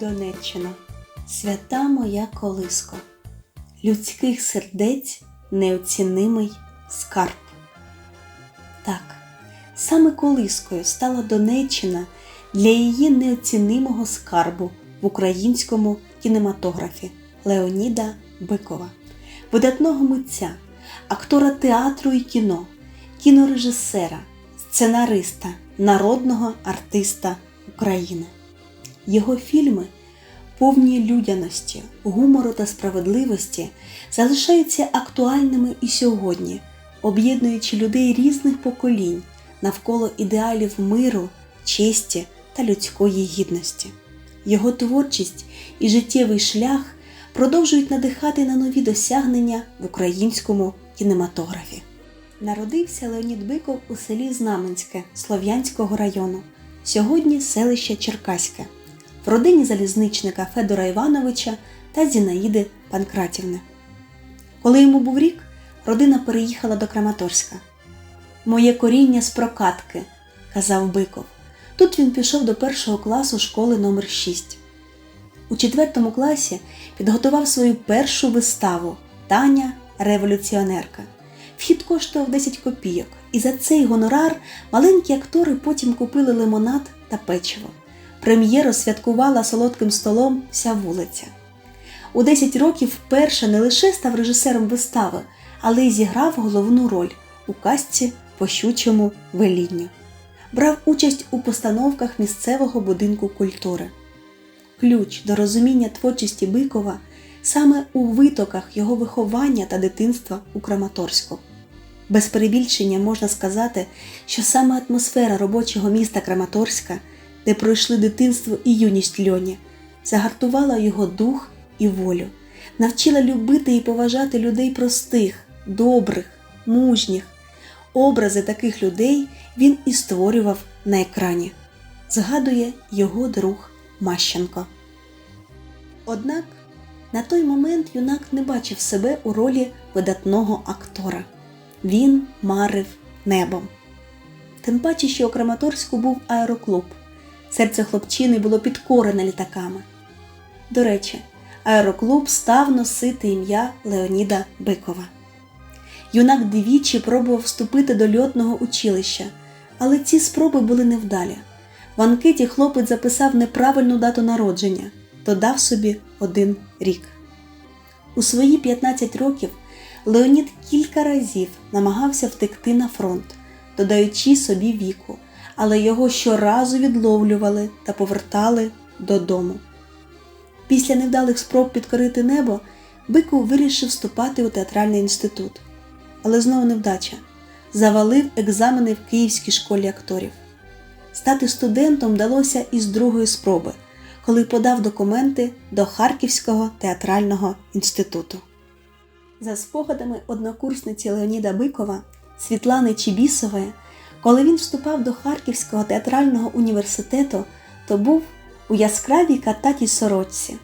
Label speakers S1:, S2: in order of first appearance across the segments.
S1: Донеччина, свята моя колиско, людських сердець неоцінимий скарб. Так, саме колискою стала Донеччина для її неоцінимого скарбу в українському кінематографі Леоніда Бикова, видатного митця, актора театру і кіно, кінорежисера, сценариста, народного артиста України. Його фільми, повні людяності, гумору та справедливості, залишаються актуальними і сьогодні, об'єднуючи людей різних поколінь навколо ідеалів миру, честі та людської гідності. Його творчість і життєвий шлях продовжують надихати на нові досягнення в українському кінематографі. Народився Леонід Биков у селі Знаменське Слов'янського району, сьогодні селище Черкаське, в родині залізничника Федора Івановича та Зінаїди Панкратівни. Коли йому був рік, родина переїхала до Краматорська. Моє коріння з прокатки, казав Биков. Тут він пішов до першого класу школи номер 6 У четвертому класі підготував свою першу виставу Таня революціонерка. Вхід коштував 10 копійок, і за цей гонорар маленькі актори потім купили лимонад та печиво. Прем'єру святкувала солодким столом вся вулиця. У 10 років вперше не лише став режисером вистави, але й зіграв головну роль у казці по щучому велінню. Брав участь у постановках місцевого будинку культури. Ключ до розуміння творчості Бикова саме у витоках його виховання та дитинства у Краматорську. Без перебільшення можна сказати, що саме атмосфера робочого міста Краматорська, де пройшли дитинство і юність льоні, загартувала його дух і волю, навчила любити і поважати людей простих, добрих, мужніх. Образи таких людей він і створював на екрані, згадує його друг Мащенко. Однак на той момент юнак не бачив себе у ролі видатного актора. Він марив небом. Тим паче, що у Краматорську був аероклуб. Серце хлопчини було підкорене літаками. До речі, аероклуб став носити ім'я Леоніда Бикова. Юнак двічі пробував вступити до льотного училища, але ці спроби були невдалі. В анкеті хлопець записав неправильну дату народження, додав собі один рік. У свої 15 років Леонід кілька разів намагався втекти на фронт, додаючи собі віку, але його щоразу відловлювали та повертали додому. Після невдалих спроб підкорити небо Биков вирішив вступати у театральний інститут. Але знову невдача. Завалив екзамени в Київській школі акторів. Стати студентом вдалося із другої спроби, коли подав документи до Харківського театрального інституту. За спогадами однокурсниці Леоніда Бикова Світлани Чібісової, коли він вступав до Харківського театрального університету, то був у яскравій кататій сорочці.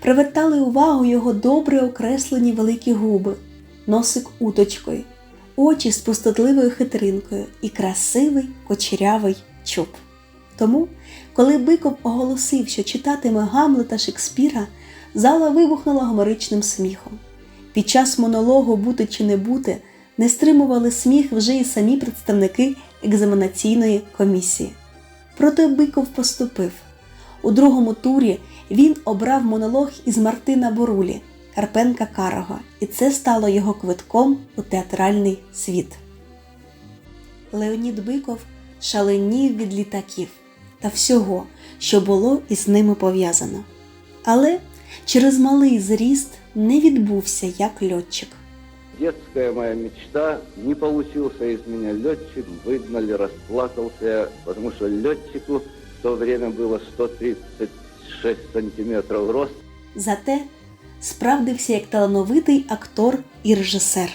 S1: Привертали увагу його добре окреслені великі губи, носик уточкою, очі з пустотливою хитринкою і красивий кочерявий чуб. Тому, коли Биков оголосив, що читатиме Гамлета Шекспіра, зала вибухнула гомеричним сміхом. Під час монологу Бути чи не бути не стримували сміх вже й самі представники екзаменаційної комісії. Проте Биков поступив. У другому турі він обрав монолог із Мартина Борулі, Карпенка Карого, і це стало його квитком у театральний світ. Леонід Биков шаленів від літаків та всього, що було із ними пов'язано. Але через малий зріст не відбувся як льотчик.
S2: Детская моя мечта, не получился из меня летчик, видно ли расплакался, я, потому что летчику в то время было 136 сантиметров рост.
S1: Зате справдився як талановитий актор і режисер.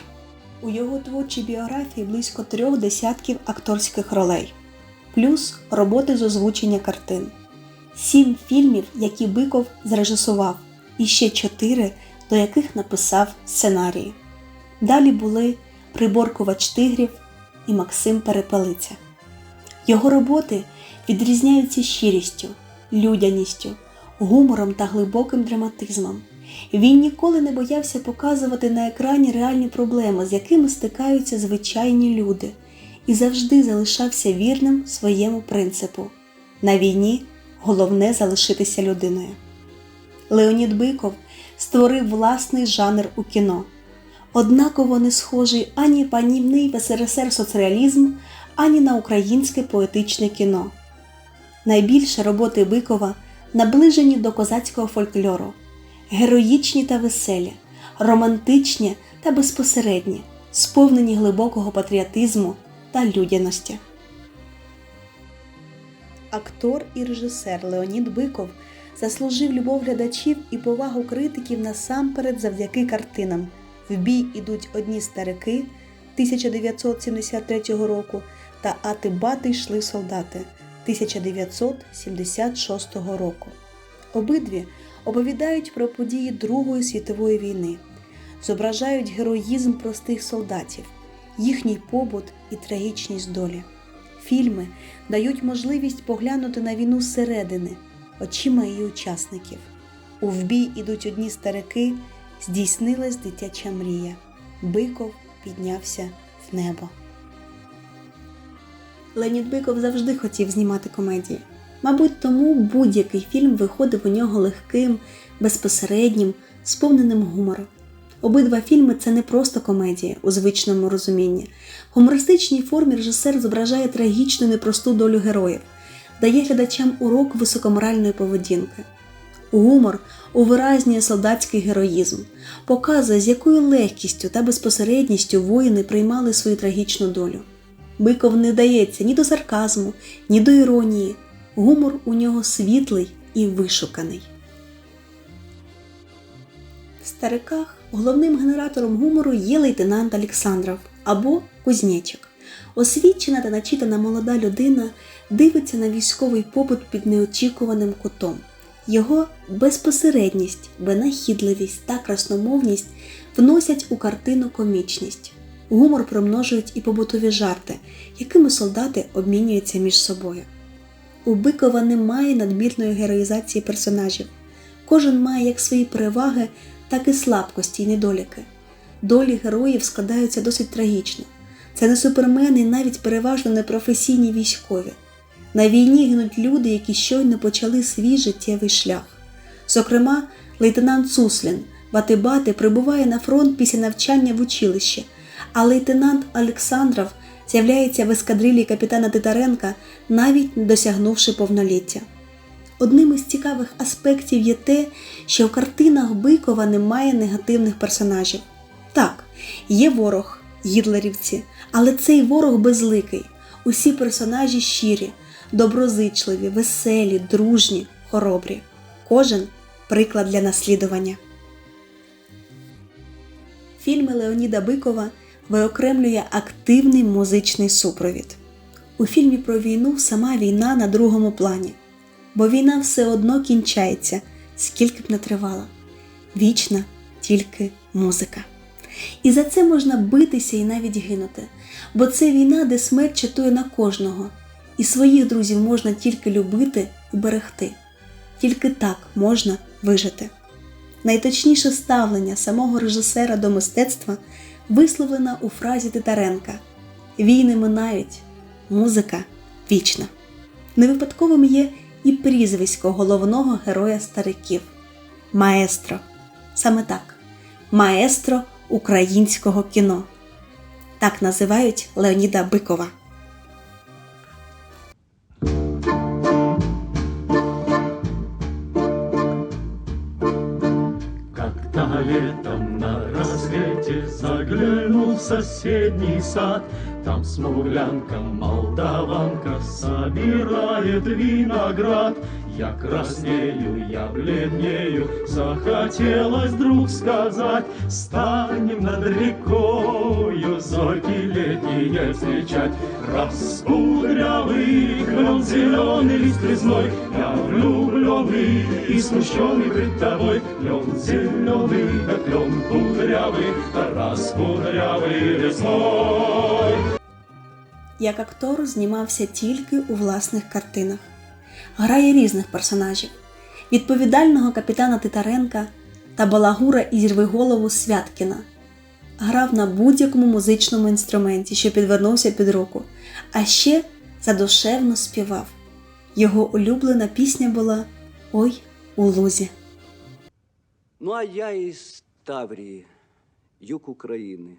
S1: У його творчій біографії близько трьох десятків акторських ролей, плюс роботи з озвучення картин, сім фільмів, які Биков зрежисував, і ще чотири, до яких написав сценарії. Далі були Приборкувач тигрів і Максим Перепелиця. Його роботи відрізняються щирістю, людяністю, гумором та глибоким драматизмом. Він ніколи не боявся показувати на екрані реальні проблеми, з якими стикаються звичайні люди, і завжди залишався вірним своєму принципу. На війні головне залишитися людиною. Леонід Биков створив власний жанр у кіно. Однаково не схожий ані панівний в СРСР соцреалізм, ані на українське поетичне кіно. Найбільше роботи Бикова наближені до козацького фольклору, героїчні та веселі, романтичні та безпосередні, сповнені глибокого патріотизму та людяності. Актор і режисер Леонід Биков заслужив любов глядачів і повагу критиків насамперед завдяки картинам В бій ідуть одні старики 1973 року та Ати бати йшли солдати 1976 року. Обидві оповідають про події Другої світової війни, зображають героїзм простих солдатів, їхній побут і трагічність долі. Фільми дають можливість поглянути на війну зсередини, очима її учасників. У вбій ідуть одні старики, здійснилась дитяча мрія. Биков піднявся в небо. Леонід Биков завжди хотів знімати комедії. Мабуть, тому будь-який фільм виходив у нього легким, безпосереднім, сповненим гумору. Обидва фільми це не просто комедія у звичному розумінні. В гумористичній формі режисер зображає трагічну непросту долю героїв, дає глядачам урок високоморальної поведінки. Гумор увиразнює солдатський героїзм, показує, з якою легкістю та безпосередністю воїни приймали свою трагічну долю. Биков не дається ні до сарказму, ні до іронії. Гумор у нього світлий і вишуканий. В стариках головним генератором гумору є лейтенант Олександров або Кузнєчик. Освічена та начитана молода людина дивиться на військовий побут під неочікуваним кутом. Його безпосередність, винахідливість та красномовність вносять у картину комічність. Гумор примножують і побутові жарти, якими солдати обмінюються між собою. У Бикова немає надмірної героїзації персонажів. Кожен має як свої переваги, так і слабкості й недоліки. Долі героїв складаються досить трагічно. Це не супермени навіть переважно непрофесійні військові. На війні гинуть люди, які щойно почали свій життєвий шлях. Зокрема, лейтенант Суслін Батибати прибуває на фронт після навчання в училищі, а лейтенант Олександров з'являється в ескадрилі капітана Титаренка, навіть не досягнувши повноліття. Одним із цікавих аспектів є те, що в картинах Бикова немає негативних персонажів. Так, є ворог, гітлерівці, але цей ворог безликий. Усі персонажі щирі, доброзичливі, веселі, дружні, хоробрі. Кожен приклад для наслідування. Фільми Леоніда Бикова виокремлює активний музичний супровід. У фільмі про війну сама війна на другому плані, бо війна все одно кінчається, скільки б не тривала. Вічна тільки музика. І за це можна битися і навіть гинути, бо це війна, де смерть чатує на кожного, і своїх друзів можна тільки любити і берегти. Тільки так можна вижити. Найточніше ставлення самого режисера до мистецтва висловлено у фразі Титаренка Війни минають, музика вічна. Невипадковим є і прізвисько головного героя стариків Маестро. Саме так, маестро українського кіно. Так називають Леоніда Бикова.
S3: Летом на рассвете заглянул в соседний сад, Там смуглянка молдаванка собирает виноград. Я краснею, я бледнею, захотелось вдруг сказать, Станем над рекою зорьки летние встречать. Раскудрявый клен зеленый лист резной, Я влюбленный и смущенный пред тобой. Клен зеленый, да клен кудрявый, раскудрявый весной.
S1: Як актор знімався тільки у власних картинах, грає різних персонажів. відповідального капітана Титаренка та балагура із голову Святкіна. Грав на будь-якому музичному інструменті, що підвернувся під руку, а ще задушевно співав. Його улюблена пісня була Ой у лузі.
S4: Ну, а я из Таврии, юг України.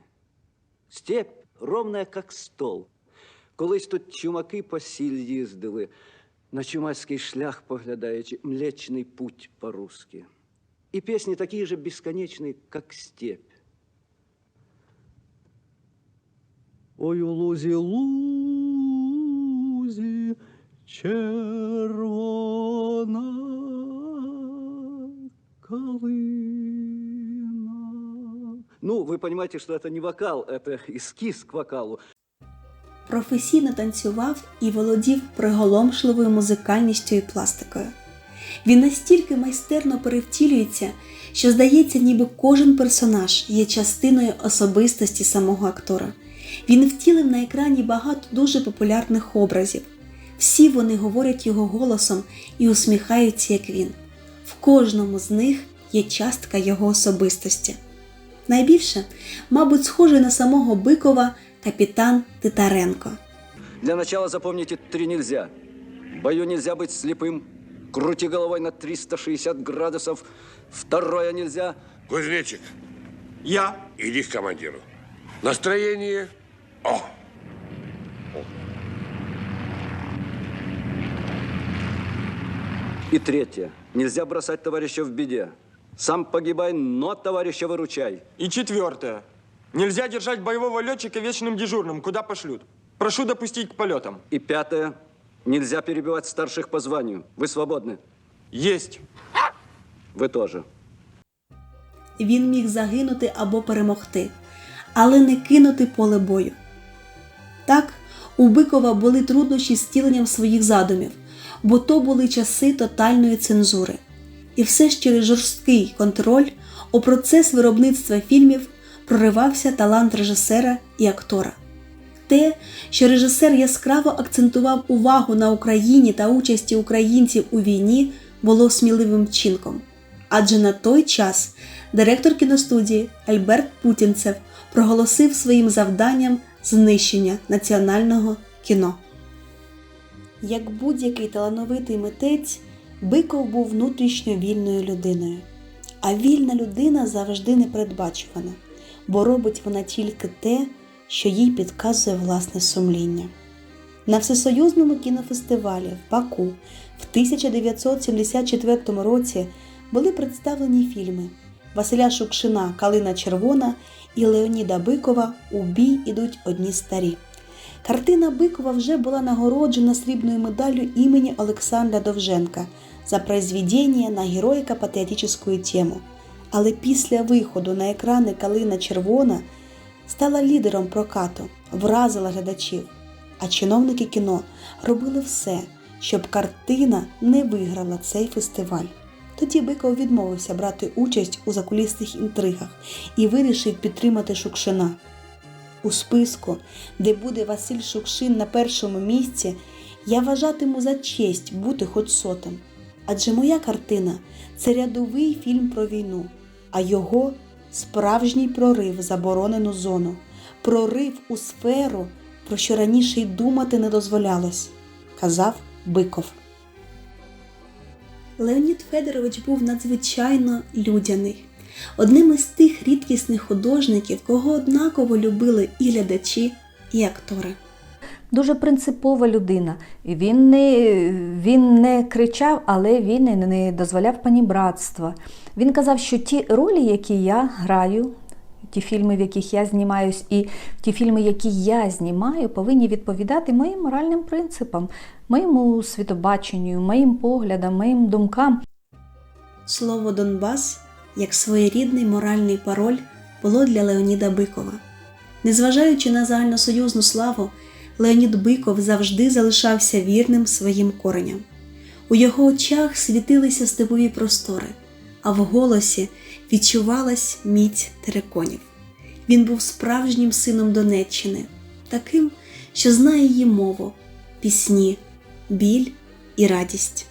S4: Степь ровная, как стол. Колись тут чумаки по сіль їздили, на чумацький шлях поглядаючи, млечний путь по-русски. І пісні такі же безконечні, как степь. Ой, у лузі, лузі, червона калина. Ну, вы понимаете, что это не вокал, это эскиз к вокалу.
S1: Професійно танцював і володів приголомшливою музикальністю і пластикою. Він настільки майстерно перевтілюється, що здається, ніби кожен персонаж є частиною особистості самого актора. Він втілив на екрані багато дуже популярних образів. Всі вони говорять його голосом і усміхаються, як він. В кожному з них є частка його особистості. Найбільше, мабуть, схожий на самого Бикова капітан Титаренко.
S4: Для начала запомните три нельзя. В бою нельзя быть слепым. Крути головой на 360 градусов. Второе нельзя.
S5: Кузнечик,
S3: Я.
S5: иди к командиру. Настроение. О!
S4: И третье. Нельзя бросать товарища в беде. Сам погибай, но товарища выручай.
S6: И четвертое. Нельзя держать боевого летчика вечным дежурным, куда пошлют. Прошу допустить к полетам.
S4: И пятое. Нельзя перебивать старших по званию. Вы свободны.
S6: Есть.
S4: Вы тоже.
S1: Він міг загинути або перемогти, але не кинути поле бою. Так, у Бикова були труднощі з втіленням своїх задумів, бо то були часи тотальної цензури. І все ж через жорсткий контроль у процес виробництва фільмів проривався талант режисера і актора. Те, що режисер яскраво акцентував увагу на Україні та участі українців у війні, було сміливим вчинком. Адже на той час директор кіностудії Альберт Путінцев проголосив своїм завданням знищення національного кіно. Як будь-який талановитий митець, Биков був внутрішньо вільною людиною. А вільна людина завжди непередбачувана, бо робить вона тільки те, що їй підказує власне сумління. На всесоюзному кінофестивалі в Баку в 1974 році були представлені фільми Василя Шукшина Калина Червона і Леоніда Бикова У бій ідуть одні старі. Картина Бикова вже була нагороджена срібною медаллю імені Олександра Довженка за произведення на героїко-патріотичну тему. Але після виходу на екрани Калина Червона стала лідером прокату, вразила глядачів. А чиновники кіно робили все, щоб картина не виграла цей фестиваль. Тоді Биков відмовився брати участь у закулісних інтригах і вирішив підтримати Шукшина. У списку, де буде Василь Шукшин на першому місці, я вважатиму за честь бути хоч сотим. Адже моя картина це рядовий фільм про війну, а його справжній прорив в заборонену зону, прорив у сферу, про що раніше й думати не дозволялось, казав Биков. Леонід Федорович був надзвичайно людяний, одним із тих рідкісних художників, кого однаково любили і глядачі, і актори.
S7: Дуже принципова людина. Він не, він не кричав, але він і не дозволяв панібратства. Він казав, що ті ролі, які я граю, ті фільми, в яких я знімаюсь, і ті фільми, які я знімаю, повинні відповідати моїм моральним принципам, моєму світобаченню, моїм поглядам, моїм думкам.
S1: Слово Донбас, як своєрідний моральний пароль, було для Леоніда Бикова. Незважаючи на загальносоюзну славу, Леонід Биков завжди залишався вірним своїм кореням. У його очах світилися степові простори, а в голосі відчувалась міць тереконів. Він був справжнім сином Донеччини, таким, що знає її мову, пісні, біль і радість.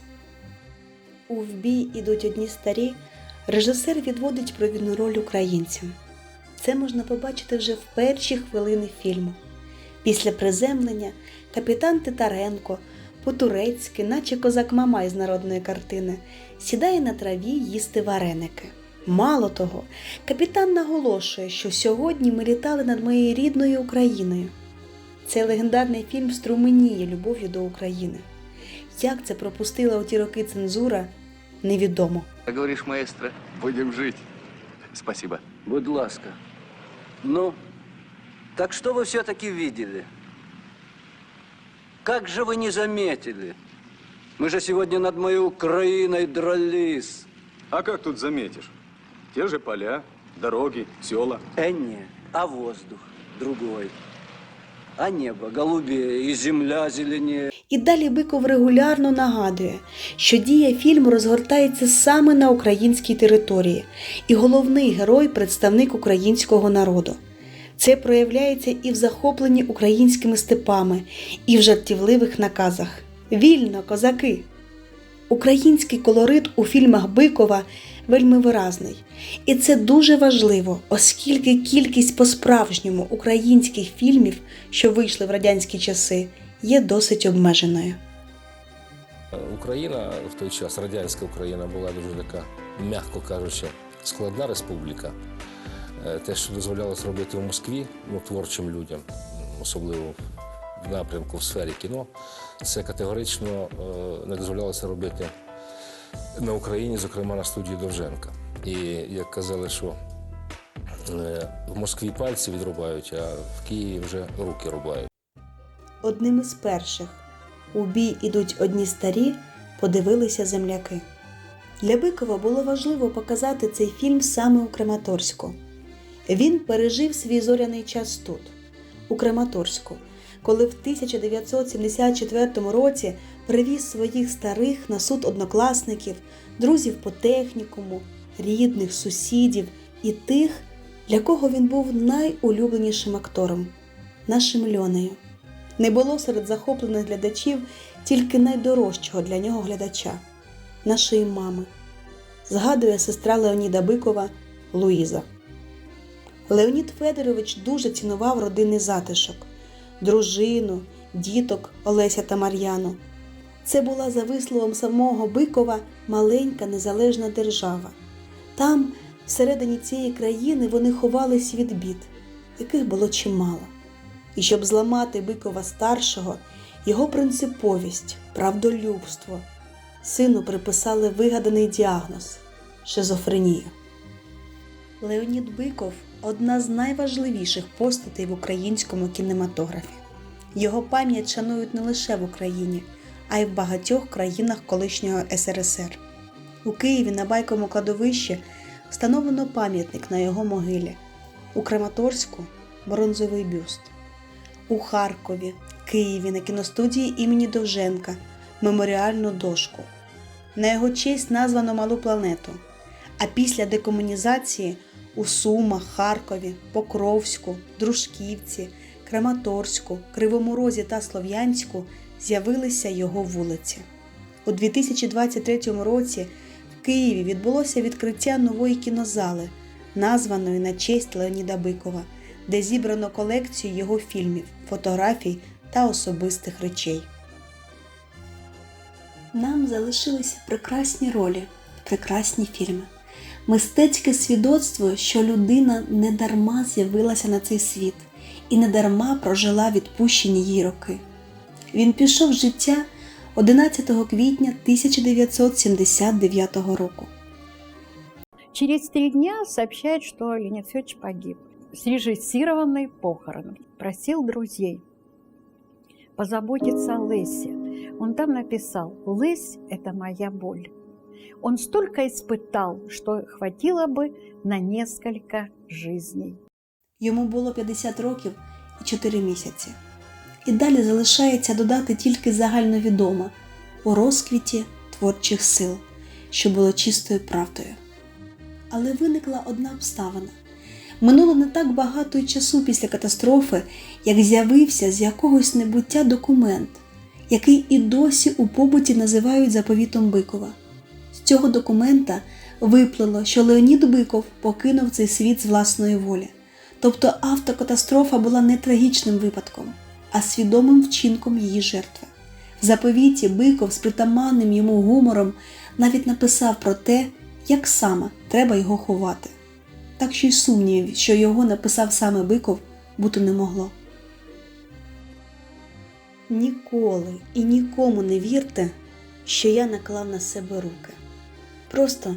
S1: У вбій ідуть одні старі, режисер відводить провідну роль українцям. Це можна побачити вже в перші хвилини фільму. Після приземлення капітан Титаренко по-турецьки, наче козак Мамай з народної картини, сідає на траві їсти вареники. Мало того, капітан наголошує, що сьогодні ми літали над моєю рідною Україною. Цей легендарний фільм струменіє любов'ю до України. Як це пропустила у ті роки цензура, невідомо.
S2: Как говоришь, маэстро?
S5: Будем жить. Спасибо.
S4: Будь ласка. Ну, так что вы все-таки видели? Как же вы не заметили? Мы же сегодня над моей Украиной дрались.
S8: А как тут заметишь? Те же поля, дороги, села.
S4: Э, не, а воздух другой. А небо голубее и земля зеленее.
S1: І далі Биков регулярно нагадує, що дія фільму розгортається саме на українській території, і головний герой представник українського народу. Це проявляється і в захопленні українськими степами, і в жартівливих наказах. Вільно, козаки! Український колорит у фільмах Бикова вельми виразний. І це дуже важливо, оскільки кількість по-справжньому українських фільмів, що вийшли в радянські часи, є досить обмеженою.
S9: Україна в той час, радянська Україна, була дуже така, м'яко кажучи, складна республіка. Е, Те, що дозволялось робити в Москві ну, творчим людям, особливо в напрямку в сфері кіно, це категорично е, не дозволялося робити на Україні, зокрема на студії Довженка. І як казали, що е, в Москві пальці відрубають, а в Києві вже руки рубають.
S1: Одним із перших у бій ідуть одні старі, подивилися земляки. Для Бикова було важливо показати цей фільм саме у Краматорську. Він пережив свій зоряний час тут, у Краматорську, коли в 1974 році привіз своїх старих на суд однокласників, друзів по технікуму, рідних, сусідів і тих, для кого він був найулюбленішим актором нашим Льонею. Не було серед захоплених глядачів тільки найдорожчого для нього глядача нашої мами, згадує сестра Леоніда Бикова Луїза. Леонід Федорович дуже цінував родинний затишок, дружину, діток Олеся та Мар'яну. Це була, за висловом самого Бикова, маленька незалежна держава. Там, всередині цієї країни, вони ховались від бід, яких було чимало. І щоб зламати Бикова старшого, його принциповість, правдолюбство, сину приписали вигаданий діагноз шизофренія. Леонід Биков одна з найважливіших постатей в українському кінематографі. Його пам'ять шанують не лише в Україні, а й в багатьох країнах колишнього СРСР. У Києві на байковому кладовищі встановлено пам'ятник на його могилі. У Краматорську бронзовий бюст. У Харкові, Києві на кіностудії імені Довженка меморіальну дошку. На його честь названо Малу планету. А після декомунізації у Сумах, Харкові, Покровську, Дружківці, Краматорську, Кривому Розі та Слов'янську з'явилися його вулиці. У 2023 році в Києві відбулося відкриття нової кінозали, названої на честь Леоніда Бикова, де зібрано колекцію його фільмів, фотографій та особистих речей. Нам залишилися прекрасні ролі, прекрасні фільми. Мистецьке свідоцтво, що людина не дарма з'явилася на цей світ і не дарма прожила відпущені їй роки. Він пішов з життя 11 квітня 1979 року.
S10: Через три дня сообщают, что Леонид Федорович погиб. Срежиссированный похорон. Просил друзей позаботиться о Лесе. Он там написал «Лесь – это моя боль». Он столько испытал, что хватило бы на несколько жизней.
S1: Йому було 50 років і 4 місяці. І далі залишається додати тільки загальновідоме у розквіті творчих сил, що було чистою правдою. Але виникла одна обставина. Минуло не так багато часу після катастрофи, як з'явився з якогось небуття документ, який і досі у побуті називають заповітом Бикова. Цього документа виплило, що Леонід Биков покинув цей світ з власної волі. Тобто автокатастрофа була не трагічним випадком, а свідомим вчинком її жертви. В заповіті Биков з притаманним йому гумором навіть написав про те, як саме треба його ховати. Так що й сумнівів, що його написав саме Биков, бути не могло. Ніколи і нікому не вірте, що я наклав на себе руки. Просто,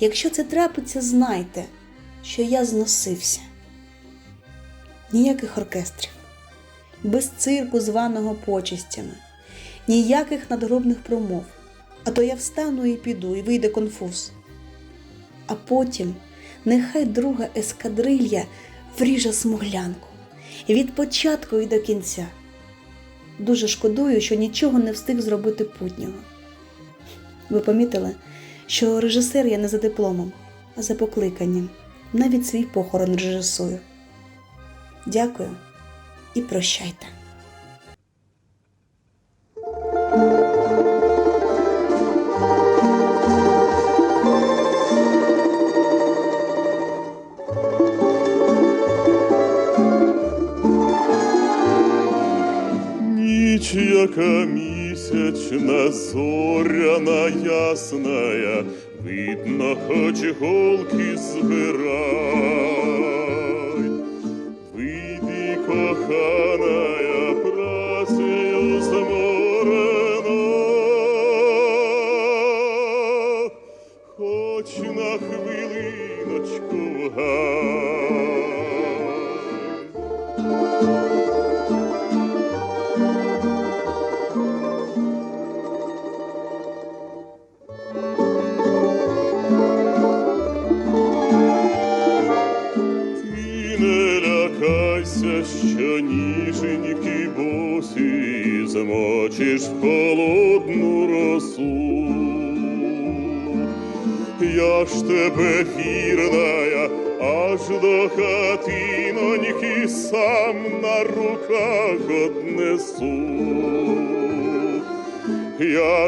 S1: якщо це трапиться, знайте, що я зносився. Ніяких оркестрів, без цирку, званого почестями, ніяких надгробних промов. А то я встану і піду, і вийде конфуз. А потім нехай друга ескадрилья вріже смуглянку від початку і до кінця. Дуже шкодую, що нічого не встиг зробити путнього. Ви помітили, що режисер я не за дипломом, а за покликанням. Навіть свій похорон режисую. Дякую і прощайте.
S3: Ніч, яка місячна, зоряна ясная, видно, хоч голки збирай.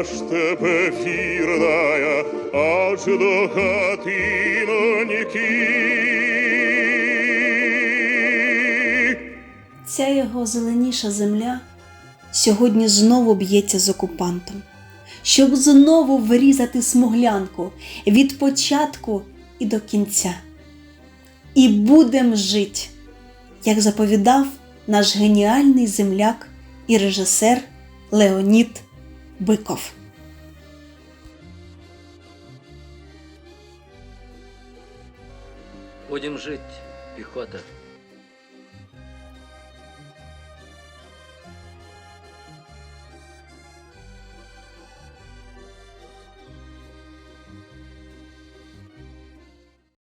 S3: Я ж тебе вірная, аж до хатиноньки.
S1: Ця його зеленіша земля сьогодні знову б'ється з окупантом, щоб знову вирізати смуглянку від початку і до кінця. І будем жить, як заповідав наш геніальний земляк і режисер Леонід Биков.
S4: Будем жить, пехота.